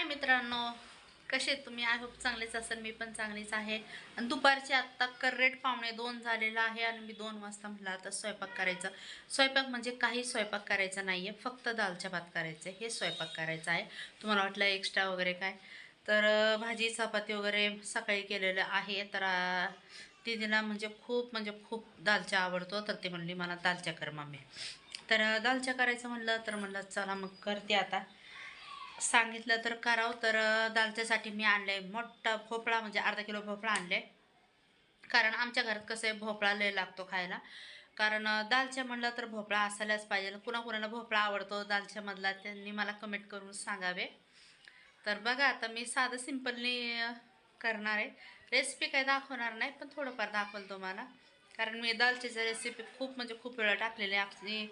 हाय मित्रांनो? कसे तुम्ही? आय होप चांगलेच असेल. मी पण चांगलीच आहे. आणि दुपारचे आत्ता करेट पावणे दोन झालेला आहे आणि मी दोन वाजता म्हटलं आता स्वयंपाक करायचा. स्वयंपाक म्हणजे काही स्वयंपाक करायचा नाही आहे फक्त दालच्या भात करायचं. हे स्वयंपाक करायचा आहे. तुम्हाला वाटलं एक्स्ट्रा वगैरे काय? तर भाजी चपाती वगैरे सकाळी केलेलं आहे. तर अं, म्हणजे खूप म्हणजे खूप दालच्या आवडतो. तर ते म्हणली मला दालच्या कर मम्मी. तर दालच्या करायचं म्हणलं तर म्हणलं चला मग करते आता. सांगितलं तर करावं तर दालच्यासाठी मी आहे मोठा भोपळा म्हणजे अर्धा किलो भोपळा आणले कारण आमच्या घरात कसं आहे भोपळा लय लागतो खायला. कारण दालच्या म्हणलं तर भोपळा असायलाच पाहिजे. कुणाकुणाला भोपळा आवडतो दालच्यामधला त्यांनी मला कमेंट करून सांगावे. तर बघा आता मी साधं सिम्पलनी करणार आहे. रेसिपी काही दाखवणार नाही पण थोडंफार दाखवलं तुम्हाला. कारण मी दालचीचं रेसिपी खूप म्हणजे खूप वेळा टाकलेली आहे. आपली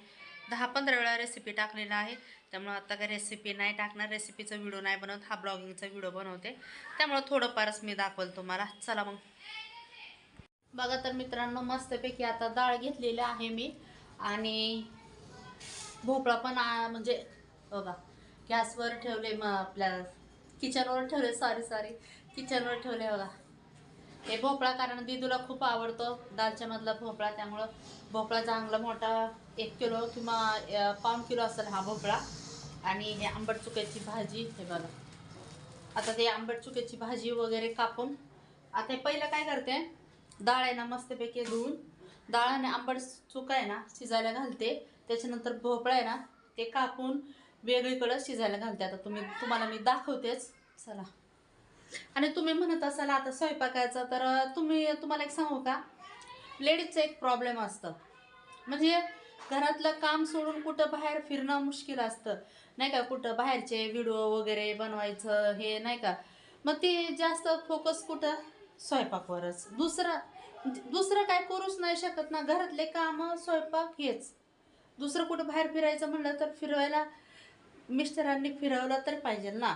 दहा पंधरा वेळा रेसिपी टाकलेला आहे. त्यामुळं आता काही रेसिपी नाही टाकणार. रेसिपीचा व्हिडिओ नाही बनवत. हा ब्लॉगिंगचा व्हिडिओ बनवते. त्यामुळं थोडंफारच मी दाखवलं तुम्हाला. चला मग. बघा तर मित्रांनो मस्तपैकी आता डाळ घेतलेली आहे मी. आणि भोपळा पण म्हणजे बघा गॅसवर ठेवले मग आपल्या किचनवर ठेवले. सॉरी सॉरी किचनवर ठेवले बघा. हे भोपळा कारण दिदूला खूप आवडतो. दालच्यामधला भोपळा त्यामुळं भोपळा चांगला मोठा एक किलो किंवा अं, पाऊण किलो असेल हा भोपळा. आणि हे आंबट चुक्याची भाजी हे बघा. आता ते आंबट चुक्याची भाजी वगैरे कापून आता हे पहिलं काय करते डाळ आहे ना मस्तपैकी धुवून डाळ आणि आंबट चुका आहे ना शिजायला घालते. त्याच्यानंतर भोपळा आहे ना ते कापून वेगळीकडं शिजायला घालते. आता तुम्ही तुम्हाला मी दाखवतेच. चला. आणि तुम्ही म्हणत असाल आता स्वयंपाकाचा तर तुम्ही तुम्हाला एक सांगू का? लेडीजचं एक प्रॉब्लेम असतं. म्हणजे घरातलं काम सोडून कुठं बाहेर फिरणं मुश्किल असतं. नाही का? कुठं बाहेरचे व्हिडिओ वगैरे बनवायचं हे नाही का? मग ते जास्त फोकस कुठं? स्वयंपाकवरच. दुसरं दुसरं काय करूच नाही शकत ना. घरातले कामं स्वयंपाक हेच. दुसरं कुठं बाहेर फिरायचं म्हणलं तर फिरवायला मिस्टरांनी फिरवलं तर पाहिजे ना.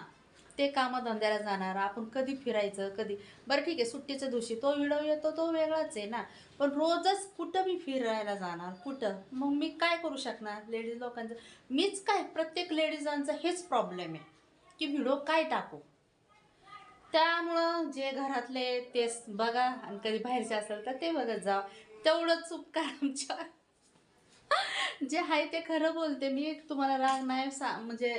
ते कामधंद्याला जाणार आपण कधी फिरायचं कधी बरं ठीक आहे सुट्टीच्या दिवशी तो व्हिडिओ येतो तो वेगळाच आहे ना. पण रोजच कुठं मी फिरायला जाणार कुठं? मग मी काय करू शकणार लेडीज लोकांचं? मीच काय प्रत्येक लेडीजांचा हेच प्रॉब्लेम आहे की व्हिडिओ काय टाकू? त्यामुळं जे घरातले तेच बघा आणि कधी बाहेरचे असेल तर ते बघत जा. तेवढंच उपकार आमच्या. जे आहे ते खरं बोलते. मी तुम्हाला राग नाही सा म्हणजे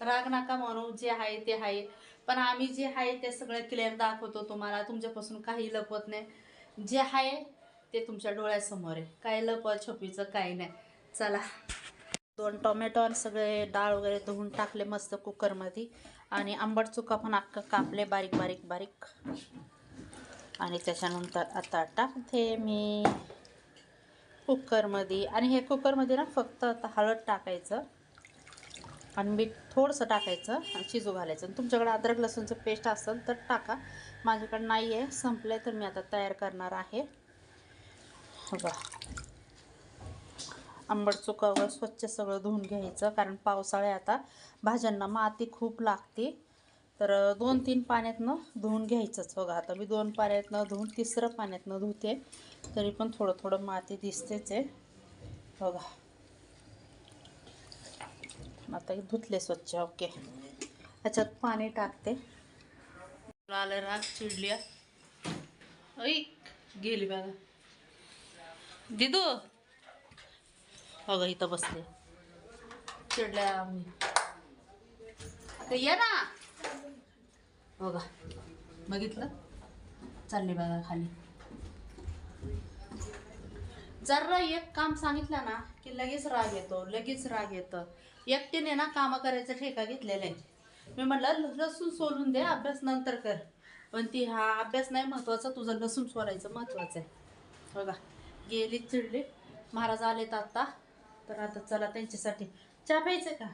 राग नका म्हणू जे आहे ते आहे. पण आम्ही जे आहे ते सगळं क्लिअर दाखवतो तुम्हाला. तुमच्यापासून काही लपवत नाही. जे आहे ते तुमच्या डोळ्यासमोर आहे. काय लपत छपीचं काही नाही. चला. दोन टोमॅटो आणि सगळे डाळ वगैरे धुवून टाकले मस्त कुकरमध्ये. आणि आंबट चुका पण अख्खं कापले बारीक बारीक बारीक. आणि त्याच्यानंतर आता टाकते मी कुकरमध्ये. आणि हे कुकरमध्ये ना फक्त आता हळद टाकायचं. आणि मीठ थोडंसं टाकायचं आणि शिजू घालायचं. आणि तुमच्याकडे अद्रक लसूणचं पेस्ट असेल तर टाका. माझ्याकडे नाही आहे संपलं आहे तर मी आता तयार करणार आहे. बघा. आंबट चुका स्वच्छ सगळं धुवून घ्यायचं कारण पावसाळे आता भाज्यांना माती खूप लागते. तर दोन तीन पाण्यातनं धुवून घ्यायचंच. बघा आता मी दोन पाण्यातनं धुवून तिसरं पाण्यातनं धुते. तरी पण थोडं थोडं माती दिसतेच आहे. बघा. आता हे धुतले स्वच्छ ओके. ह्याच्यात पाणी टाकते. आलं राग चिडली. ऐक गेली बघा. दिदू. अगं इथं बसले. चिडल्या आम्ही. आता ये ना. बघा. बघितलं? चालले बघा खाली. जर एक काम सांगितलं ना की लगेच राग येतो लगेच राग येतं. एकटीने ना कामं करायचा ठेका घेतलेला आहे. मी म्हटलं लसूण सोलून दे अभ्यास नंतर कर. पण ती हा अभ्यास नाही महत्त्वाचा तुझं लसूण सोलायचं महत्त्वाचं आहे. बघा गेली चिडली. महाराज आलेत आता. तर आता चला त्यांच्यासाठी चहा प्यायचं का?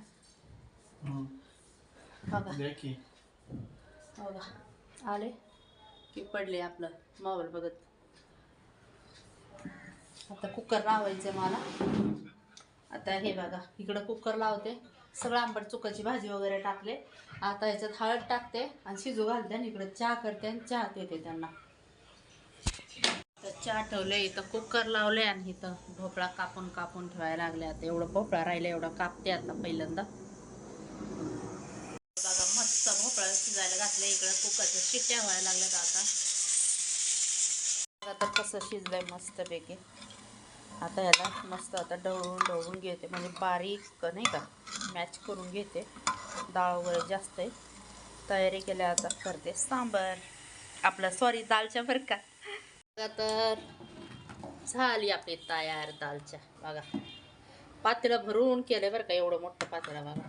बघा. बघा आले. की पडले आपलं मोबाईल बघत. आता कुकर लावायचं मला. आता हे बघा इकडं कुकर लावते. सगळं आंबट चुकाची भाजी वगैरे टाकले. आता ह्याच्यात हळद टाकते आणि शिजू घालते आणि इकडं चहा करते आणि चहा देते त्यांना. तर चहा ठेवले इथं कुकर लावले आणि इथं भोपळा कापून कापून ठेवायला लागले. आता एवढं भोपळा राहिला एवढा कापते आता पहिल्यांदा. बघा मस्त भोपळा शिजायला घातले. इकडं कुकरच्या शिट्ट्या व्हायला लागल्यात आता. आता कसं शिजलंय मस्तपैकी. आता ह्याला मस्त आता ढवळून ढवळून घेते. म्हणजे बारीक नाही का? मॅच करून घेते. डाळ वगैरे जास्त आहे. तयारी केल्या आता करते. सांबर. आपलं सॉरी दालच्या बरं का. तर झाली आपली तयार दालच्या. बघा. पातेलं भरून केलं बरं का एवढं मोठं पातेलं बघा.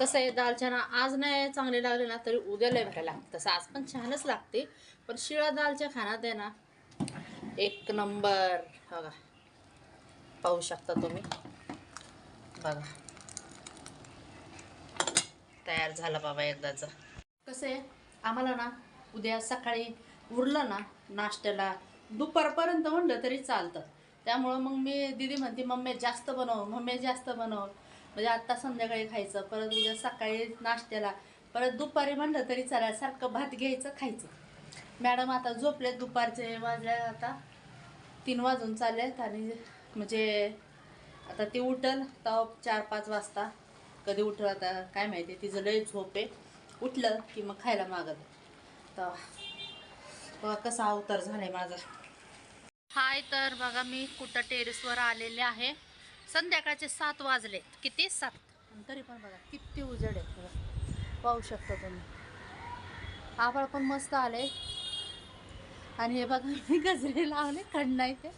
कसं आहे दालच्या ना आज नाही चांगले लागले ना तरी उद्या लय भरायला लागतं. तसं आज पण छानच लागते. पण शिळा दालच्या खाण्यात आहे ना एक नंबर. बघा. पाहू शकता तुम्ही. बघा. तयार झाला बाबा एकदाचा. कसं आहे? आम्हाला ना उद्या सकाळी उरलं ना नाश्त्याला दुपारपर्यंत म्हणलं तरी चालतं. त्यामुळं मग मी दिदी म्हणते मम्मी जास्त बनव मम्मी जास्त बनव. म्हणजे आत्ता संध्याकाळी खायचं परत उद्या सकाळी नाश्त्याला परत दुपारी म्हणलं तरी चालेल सारखं भात घ्यायचं खायचं. मॅडम आता झोपले दुपारचे वाजल्या आता तीन वाजून चाललेत आणि म्हणजे आता ती उठल तेव्हा चार पाच वाजता. कधी उठल आता काय माहिती तिचं लय झोप आहे. उठलं की मग खायला मागत. तर कसा अवतार झालाय माझा. हाय तर बघा मी कुठं टेरेसवर आलेले आहे. संध्याकाळचे सात वाजले. किती? सात. तरी पण बघा किती उजड आहे. बघा. पाहू शकता तुम्ही. आभाळ पण मस्त आले आणि हे बघा मी गजरे लावले खंड नाही ते.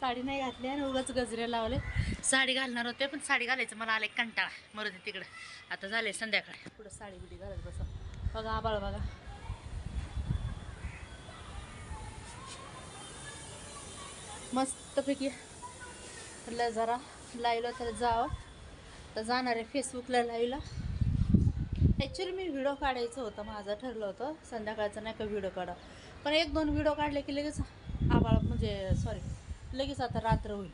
साडी नाही घातली आणि उगाच गजरे लावले. साडी घालणार होते पण साडी घालायचं. मला आले कंटाळा. मरू दे तिकडं. आता झाले संध्याकाळी. पुढं साडी बिडी घालत बसा. बघा आबाळ बघा. मस्तपैकी. म्हटलं जरा लाईव्हला तर जावं. तर जाणार आहे फेसबुकला लाईव्हला ॲक्च्युली मी व्हिडिओ काढायचं होतं माझं ठरलं होतं. संध्याकाळचं नाही का व्हिडिओ काढा. पण एक दोन व्हिडिओ काढले की लगेच आबाळ म्हणजे सॉरी लगेच आता रात्र होईल.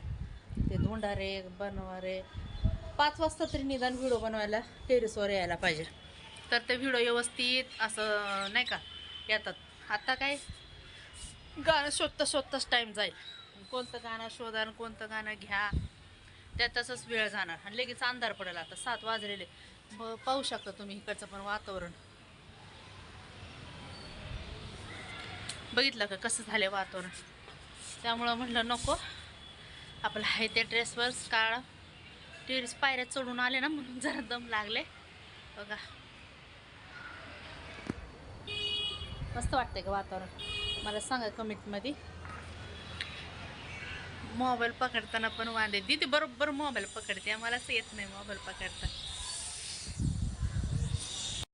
ते धोंडारे बनवारे पाच वाजता तरी निदान व्हिडिओ बनवायला टेरेसवर यायला पाहिजे. तर ते व्हिडिओ व्यवस्थित असं नाही का येतात. आता काय? गाणं शोधता शोधताच टाईम जाईल. कोणतं गाणं शोधा कोणतं गाणं घ्या. त्यातच वेळ जाणार. आणि लगेच अंधार पडेल आता. सात वाजलेले. ब पाहू शकता तुम्ही इकडचं पण वातावरण. बघितलं का कसं झालं वातावरण? त्यामुळं म्हटलं नको. आपलं आहे त्या ड्रेसवर काळ. टेरिस पायऱ्या चढून आले ना म्हणून जरा दम लागले. बघा. मस्त वाटतंय का वातावरण? मला सांगा कमेंटमध्ये मोबाईल पकडताना पण वांदे. दिदी बरोबर मोबाईल पकडते. मलाच येत नाही मोबाईल पकडता.